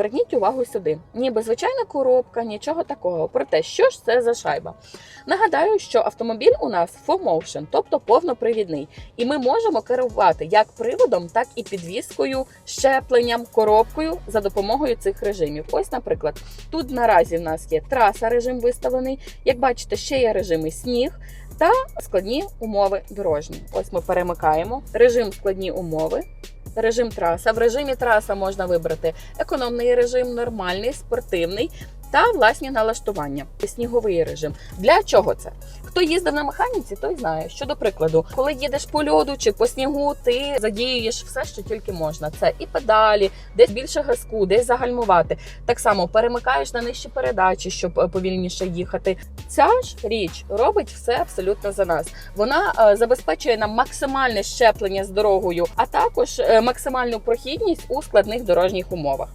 Зверніть увагу сюди. Ніби звичайна коробка, нічого такого. Проте, що ж це за шайба? Нагадаю, що автомобіль у нас full motion, тобто повнопривідний, і ми можемо керувати як приводом, так і підвіскою, щепленням, коробкою за допомогою цих режимів. Ось, наприклад, тут наразі в нас є траса, режим виставлений. Як бачите, ще є режими сніг. Та складні умови дорожні. Ось ми перемикаємо режим складні умови, режим траса. В режимі траса можна вибрати економний режим, нормальний, спортивний та власні налаштування. Сніговий режим. Для чого це? Хто їздив на механіці, той знає, що до прикладу, коли їдеш по льоду чи по снігу, ти задіюєш все, що тільки можна. Це і педалі, десь більше газку, десь загальмувати. Так само перемикаєш на нижчі передачі, щоб е, повільніше їхати. Ця ж річ робить все абсолютно за нас. Вона е, забезпечує нам максимальне щеплення з дорогою, а також е, максимальну прохідність у складних дорожніх умовах.